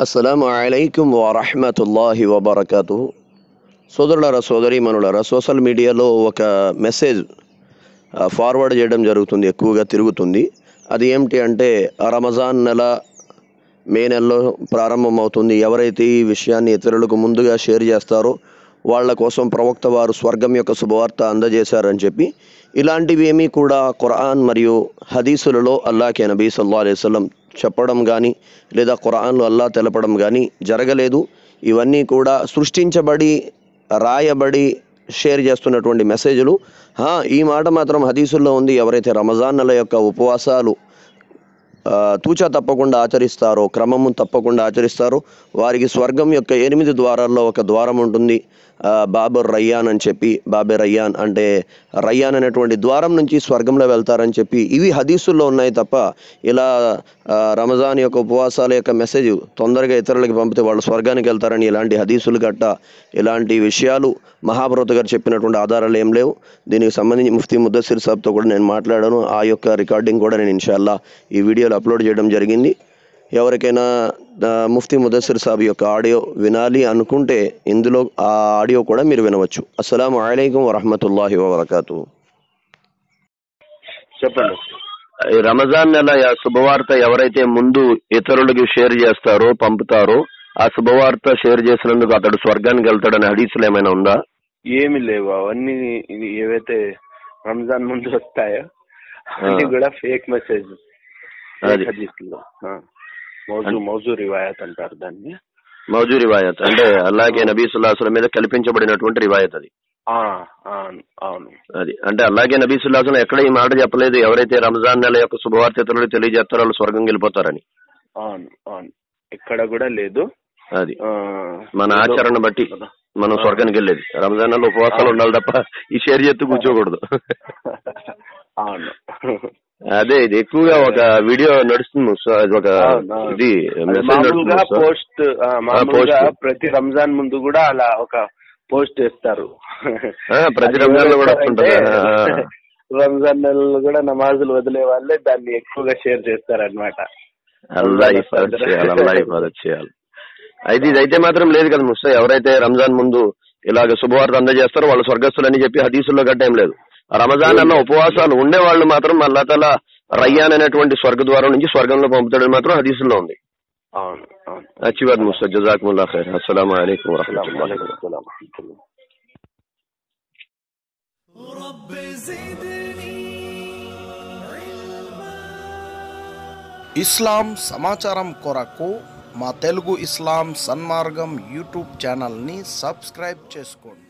అస్సలాము అలైకుం వరహమతుల్లాహి వబర్కతు సోదరులరా సోదరి మనులరా సోషల్ మీడియాలో ఒక మెసేజ్ ఫార్వర్డ్ చేయడం జరుగుతుంది ఎక్కువగా తిరుగుతుంది. అది ఏమిటి అంటే రమజాన్ నెల మే నెలలో ప్రారంభమవుతుంది. ఎవరైతే ఈ విషయాన్ని ఇతరులకు ముందుగా షేర్ చేస్తారో వాళ్ళ కోసం ప్రవక్త వారు స్వర్గం యొక్క శుభవార్త అందజేశారని చెప్పి ఇలాంటివేమీ కూడా ఖురాన్ మరియు హదీసులలో అల్లాకే నబీ సల్లా అలైవల్లం చెప్పడం కానీ లేదా ఖురాన్లో అల్లా తెలపడం కానీ జరగలేదు. ఇవన్నీ కూడా సృష్టించబడి రాయబడి షేర్ చేస్తున్నటువంటి మెసేజ్లు. ఈ మాట మాత్రం హదీసుల్లో ఉంది. ఎవరైతే రమజాన్ నెల యొక్క ఉపవాసాలు తూచా తప్పకుండా ఆచరిస్తారో క్రమము తప్పకుండా ఆచరిస్తారో వారికి స్వర్గం యొక్క ఎనిమిది ద్వారాల్లో ఒక ద్వారం ఉంటుంది. బాబర్ రయ్యాన్ అని చెప్పి బాబే రయ్యాన్ అంటే రయ్యాన్ అనేటువంటి ద్వారం నుంచి స్వర్గంలో వెళ్తారని చెప్పి ఇవి హదీసుల్లో ఉన్నాయి తప్ప ఇలా రమజాన్ యొక్క ఉపవాసాల యొక్క మెసేజ్ తొందరగా ఇతరులకి పంపితే వాళ్ళు స్వర్గానికి వెళ్తారని ఇలాంటి హదీసులు గట్ట ఇలాంటి విషయాలు మహాభారత గారు చెప్పినటువంటి ఆధారాలు ఏం లేవు. దీనికి సంబంధించి ముఫ్తీ ముద్దసిర్ సాబ్తో కూడా నేను మాట్లాడాను. ఆ యొక్క రికార్డింగ్ కూడా నేను ఇన్షాల్లా ఈ వీడియోలో అప్లోడ్ చేయడం జరిగింది. ఎవరికైనా ముఫ్తీ ముదస్సిర్ సాబ్ యొక్క ఆడియో వినాలి అనుకుంటే ఇందులో ఆ ఆడియో కూడా మీరు వినవచ్చు. అస్సలం అయికం వరహమతుల్లాహి వబర్కాతు. చెప్పండి. ఈ రమజాన్ నెల య- శుభవార్త ఎవరైతే ముందు ఇతరులకు షేర్ చేస్తారో పంపుతారో ఆ శుభవార్త షేర్ చేసినందుకు అతడు స్వర్గానికి వెళ్తాడని హదీసులు ఏమైనా ఉందా? ఏమి లేవు. అవన్నీ ఏవైతే రంజాన్ ముందు వస్తాయో అన్ని కూడా ఫేక్ మెసేజ్. మౌజు మౌజు రివాయత్ అంటారు దాన్ని. మౌజూ రివాయత్. అంటే అల్లాగే నబీ సుల్లాహుల మీద కల్పించబడినటువంటి రివాయత్ అది. అవును అవును. అది. అంటే అలాగే నబీ సుల్లాహులం ఎక్కడ ఈ మాట చెప్పలేదు. ఎవరైతే రంజాన్ నెల యొక్క శుభవార్త ఇతరులకు తెలియజేస్తారో వాళ్ళు స్వర్గం వెళ్ళిపోతారని. అవును అవును. ఎక్కడ కూడా లేదు. అది. మన ఆచరణ బట్టి మనం స్వర్గానికి వెళ్ళేది. రంజాన్ నెలలో ఉపవాసాలు ఉండాలి తప్ప ఈ షేర్ చేస్తూ కూర్చోకూడదు. అవును. అదే ఇది ఎక్కువగా ఒక వీడియో నడుస్తుంది అది ఒక. ఇది మామూలుగా పోస్ట్ మామూలుగా. ప్రతి రంజాన్ ముందు కూడా అలా ఒక పోస్ట్ చేస్తారు. ఆ, ప్రతి అది రంజాన్లో కూడా. రంజాన్ నెలలో కూడా నమాజులు వదిలే వాళ్ళే దాన్ని ఎక్కువగా షేర్ చేస్తారన్నమాట. అల్లా హిఫాదత్ చేయాలి అల్లా చేయాలి. అయితే ఇదైతే మాత్రం లేదు కదా ముస్తా ఎవరైతే రంజాన్ ముందు ఇలాగ శుభవార్త అందజేస్తారో వాళ్ళు స్వర్గస్థులని చెప్పి హదీసుల్లో గట్ట ఏం లేదు. రమజాన్ అన్న ఉపవాసాలు ఉండేవాళ్ళు మాత్రం అల్లా తల రయ్యాన్ అనేటువంటి స్వర్గ ద్వారం నుంచి స్వర్గంలో పంపుతాడని మాత్రం హదీసుల్లో ఉంది. అవును ఇస్లాం సమాచారం కొరకు మా తెలుగు ఇస్లాం సన్మార్గం యూట్యూబ్ ఛానల్ని సబ్స్క్రైబ్ చేసుకోండి.